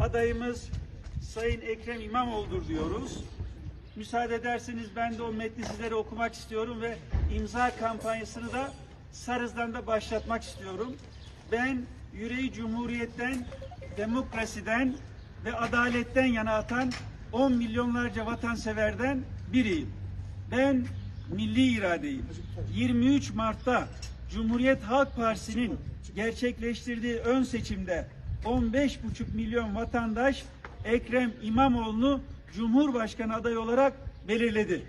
adayımız Sayın Ekrem İmamoğlu'dur diyoruz. Müsaade ederseniz ben de o metni sizlere okumak istiyorum ve imza kampanyasını da Sarız'dan da başlatmak istiyorum. Ben yüreği cumhuriyetten, demokrasiden ve adaletten yana atan 10 milyonlarca vatanseverden biriyim. Ben milli iradeyim. 23 Mart'ta Cumhuriyet Halk Partisi'nin gerçekleştirdiği ön seçimde 15,5 milyon vatandaş Ekrem İmamoğlu'nu Cumhurbaşkanı adayı olarak belirledi.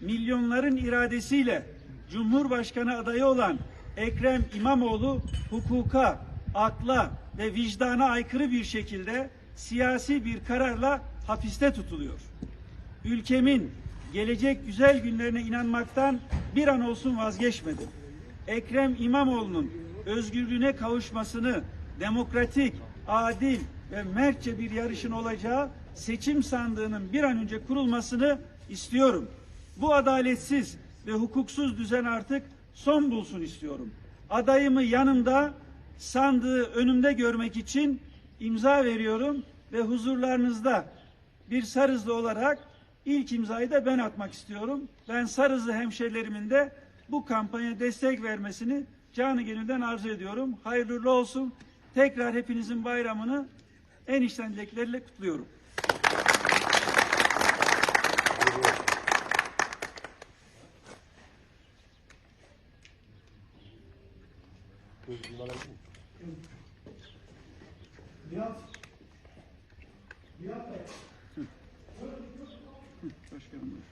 Milyonların iradesiyle Cumhurbaşkanı adayı olan Ekrem İmamoğlu hukuka, akla ve vicdana aykırı bir şekilde siyasi bir kararla hapiste tutuluyor ülkemin gelecek güzel günlerine inanmaktan bir an olsun vazgeçmedim. Ekrem İmamoğlu'nun özgürlüğüne kavuşmasını demokratik, adil ve mertçe bir yarışın olacağı seçim sandığının bir an önce kurulmasını istiyorum. Bu adaletsiz ve hukuksuz düzen artık son bulsun istiyorum. Adayımı yanımda, sandığı önümde görmek için imza veriyorum ve huzurlarınızda bir Sarızlı olarak ilk imzayı da ben atmak istiyorum. Ben Sarızlı hemşerilerimin de bu kampanya destek vermesini canı gönülden arzu ediyorum. Hayırlı olsun. Tekrar hepinizin bayramını en içten dilekleriyle kutluyorum. Nihat Bey. Başkanım.